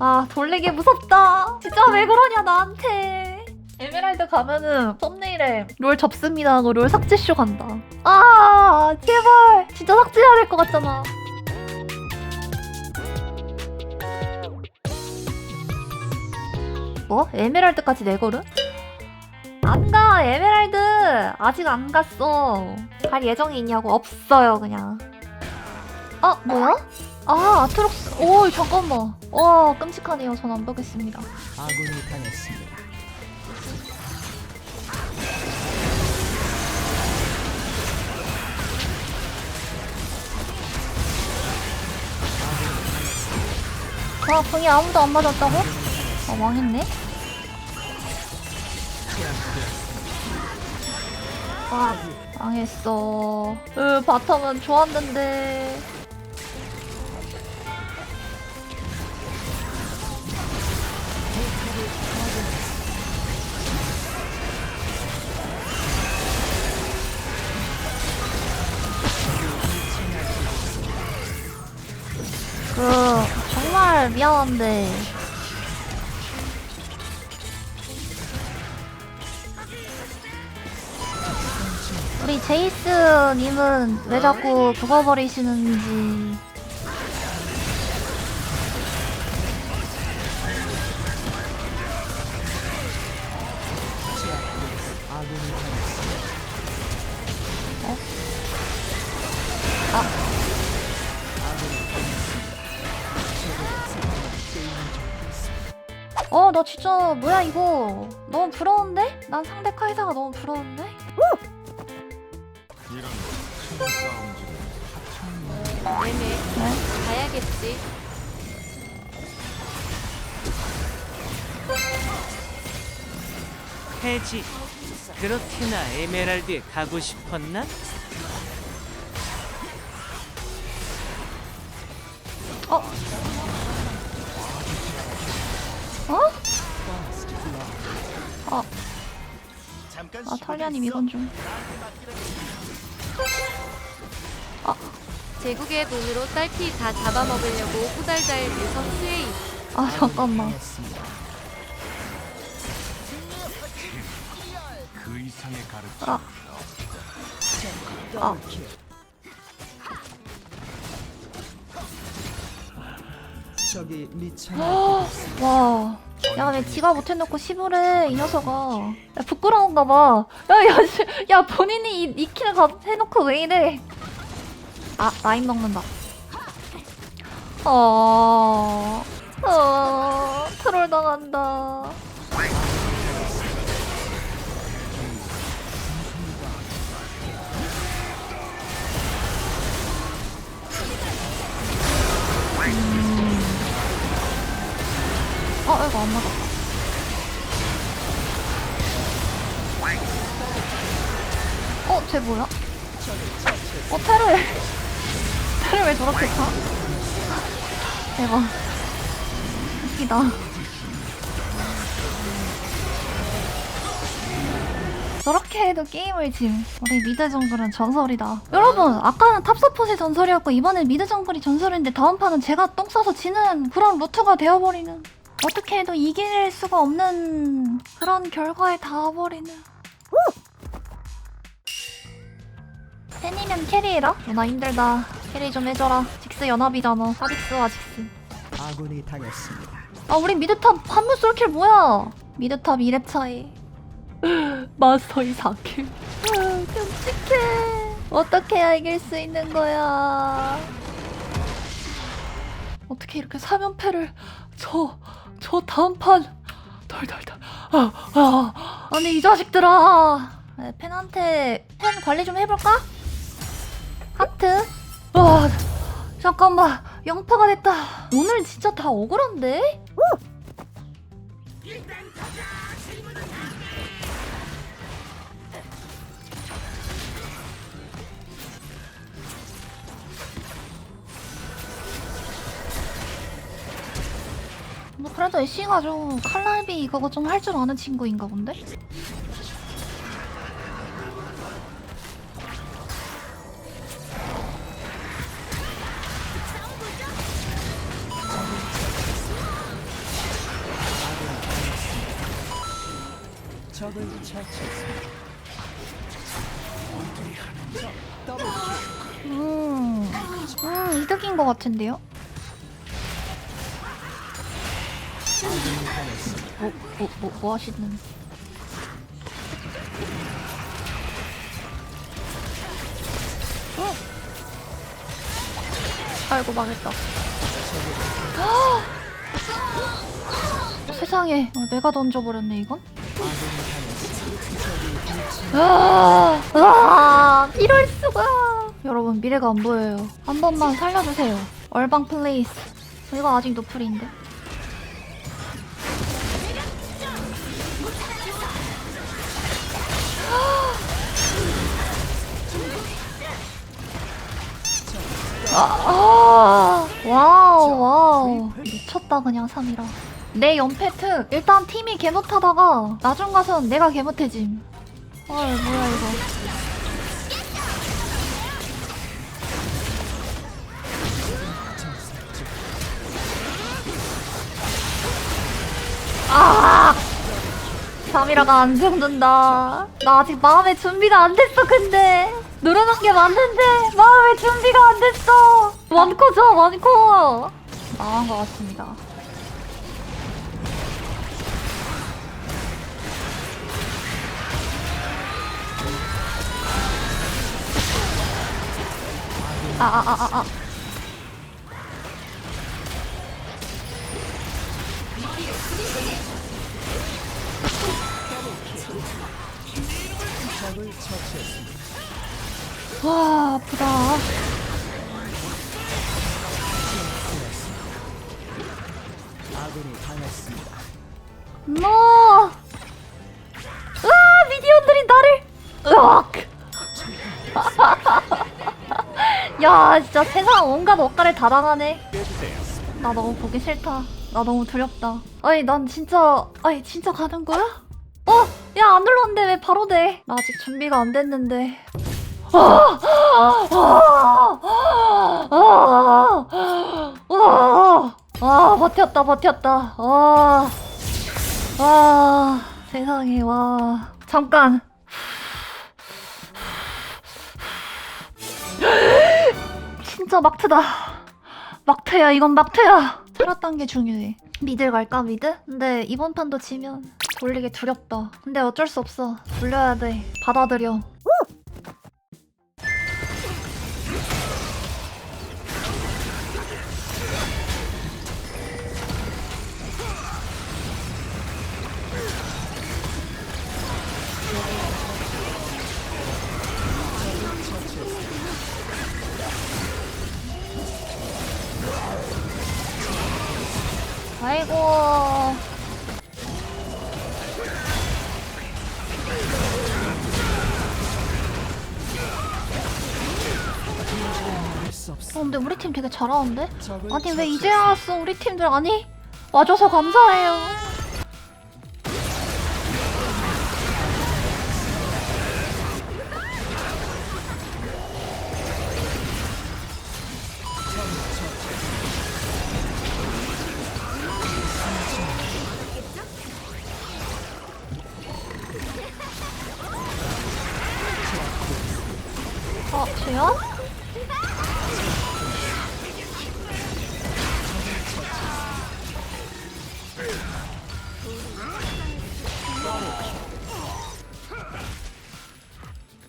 아 돌리기 무섭다 진짜 왜 그러냐 나한테 에메랄드 가면은 썸네일에 롤 접습니다 하고 롤 삭제쇼 간다 아 제발 진짜 삭제해야 될 것 같잖아 뭐? 에메랄드까지 내거든? 안 가, 에메랄드! 아직 안 갔어. 갈 예정이 있냐고? 없어요, 그냥. 아, 뭐야? 아, 아트록스. 오, 잠깐만. 와, 끔찍하네요. 전 안 보겠습니다. 아군이 당했습니다. 와, 궁이 아무도 안 맞았다고? 아, 망했네. 아, 망했어. 으, 바텀은 좋았는데. 정말 미안한데. 우리 제이스님은 왜 자꾸 죽어버리시는지. 어, 나 진짜, 뭐야, 이거. 너무 부러운데? 난 상대 카이사가 너무 부러운데? 네네. 가야겠지. 해지. 그렇게나 에메랄드에 가고 싶었나? 어? 어? 어. 아, 탈리아님 이건 좀. 제국의 돈으로 딸피 다 잡아먹으려고 후달달 유성 스웨이. 아, 잠깐만. 그 이상의 가르침 아. 아. 적이 미쳐 와. 야, 왜 지가 못해놓고 시부래, 이 녀석아. 야, 부끄러운가 봐. 야, 야, 씨, 야, 본인이 이, 이 킬을 가, 해놓고 왜 이래. 아, 라인 먹는다. 어, 어, 트롤 당한다. 어, 이거 안 맞았다. 어, 쟤 뭐야? 어, 테를. 테를 왜 저렇게 타? 대박. 웃기다. 저렇게 해도 게임을 짐. 우리 미드 정글은 전설이다. 여러분, 아까는 탑서폿이 전설이었고, 이번엔 미드 정글이 전설인데, 다음 판은 제가 똥 싸서 지는 그런 루트가 되어버리는. 어떻게 해도 이길 수가 없는 그런 결과에 닿아버리는. 팬이면 캐리해라? 나 힘들다. 캐리 좀 해줘라. 직스 연합이잖아. 사직스와 직스. 아군이 당했습니다. 아, 우리 미드탑 한물 쏠킬 뭐야? 미드탑 2렙 차이. 마스터 2 4킬. 아, 끔찍해. 어떻게 해야 이길 수 있는 거야? 어떻게 이렇게 사면패를 저, 저 다음 판 덜덜덜. 아, 아. 아니 이 자식들아. 네, 팬한테 팬 관리 좀 해볼까? 하트. 와, 잠깐만. 영파가 됐다. 오늘 진짜 다 억울한데? 그래도 애쉬가 좀 칼날비 그거 좀 할 줄 아는 친구인가 본데? 음, 음 이득인 것 같은데요? 뭐, 뭐, 뭐, 뭐 하시는? 어? 아이고 망했다. 세상에 어, 내가 던져버렸네 이건? 아, 아, 이럴 수가. 여러분 미래가 안 보여요. 한 번만 살려주세요. 얼방 플레이스. 이거 아직 노플인데. 아, 아, 와우, 와우. 미쳤다, 그냥 3이라. 내 연패트. 일단 팀이 개못하다가, 나중 가선 내가 개못해짐. 헐, 뭐야, 이거. 아! 3이라가 안 죽는다. 나 아직 마음의 준비가 안 됐어, 근데. 누르는 게 맞는데, 마음의 준비가 안 됐어. 많고, 저 많고. 망한 것 같습니다. 아, 아, 아, 아, 아. 적을 처치했습니다. 와, 아프다. 당했습니다. 너! 으아! 미디언들이 나를! 으악! 야, 진짜 세상 온갖 억가를 다 당하네. 나 너무 보기 싫다. 나 너무 두렵다. 아니, 난 진짜, 아니, 진짜 가는 거야? 어? 야, 안 눌렀는데 왜 바로 돼? 나 아직 준비가 안 됐는데. 아! 아! 아! 아! 아, 버텼다, 버텼다. 아. 와 세상에 와 잠깐 진짜 막트다 막트야 이건 막트야 살았단 게 중요해 미드 갈까 미드? 근데 이번 판도 지면 돌리기 두렵다 근데 어쩔 수 없어 돌려야 돼 받아들여 아이고. 어, 근데 우리 팀 되게 잘하는데? 아니 왜 이제 처치했습니다. 왔어 우리 팀들 아니 와줘서 감사해요 어, 주연?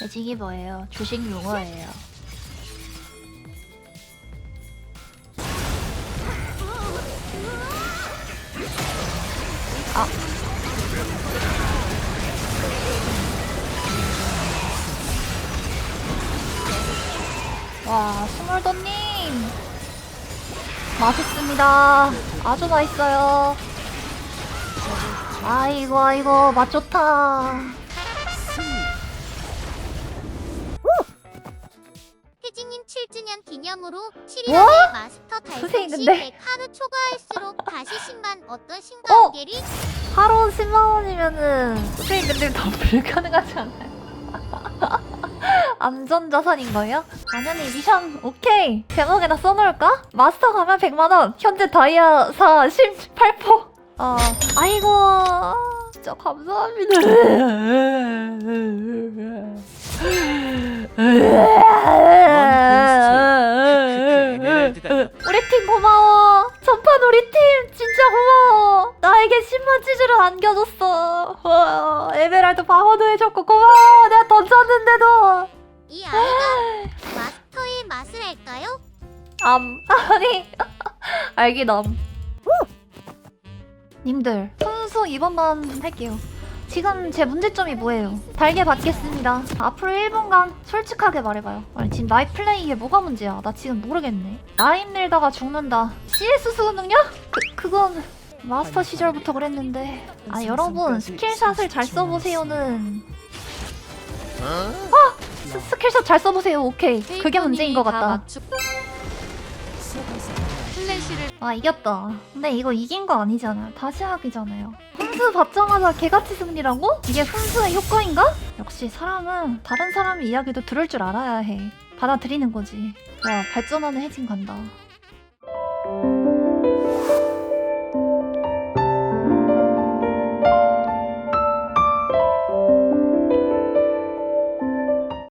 매직이 뭐예요? 주식 용어예요. 아. 와, 스몰더님! 맛있습니다. 아주 맛있어요. 아이고, 아이고, 맛 좋다. 혜진님 7주년 기념으로 뭐? 7일째 마스터 달성 시 근데- 100 하루 초과할수록 다시 10만 어떤 어? 신가오게리 하루 10만원이면은, 선생님 근데 더 불가능하지 않나요? 안전자산인 거예요? 당연히 미션 오케이 제목에다 써놓을까? 마스터 가면 100만원 현재 다이아 4 18포 어 아이고 진짜 감사합니다. 우리 팀 고마워. 전판 우리 팀 진짜 고마워. 나에게 10만 치즈를 안겨줬어. 와, 에메랄드 방어도 해줬고 고마워. 내가 던졌는데도. 이 아이가 마스터의 맛을 알까요? 암 아니 알기남. 님들 순수 이번만 할게요. 지금 제 문제점이 뭐예요? 달게 받겠습니다. 앞으로 1분간 솔직하게 말해봐요. 아니 지금 나의 플레이에 뭐가 문제야? 나 지금 모르겠네. 라임 밀다가 죽는다. CS 수능력? 그 그건 마스터 시절부터 그랬는데. 아 여러분 스킬샷을 잘 써보세요는. 아 스- 스킬샷 잘 써보세요. 오케이 그게 문제인 것 같다. 플래시를 아 이겼다. 근데 이거 이긴 거 아니잖아요. 다시 하기잖아요. 훈수 받자마자 개같이 승리라고? 이게 훈수의 효과인가? 역시 사람은 다른 사람의 이야기도 들을 줄 알아야 해. 받아들이는 거지. 와 발전하는 혜진 간다.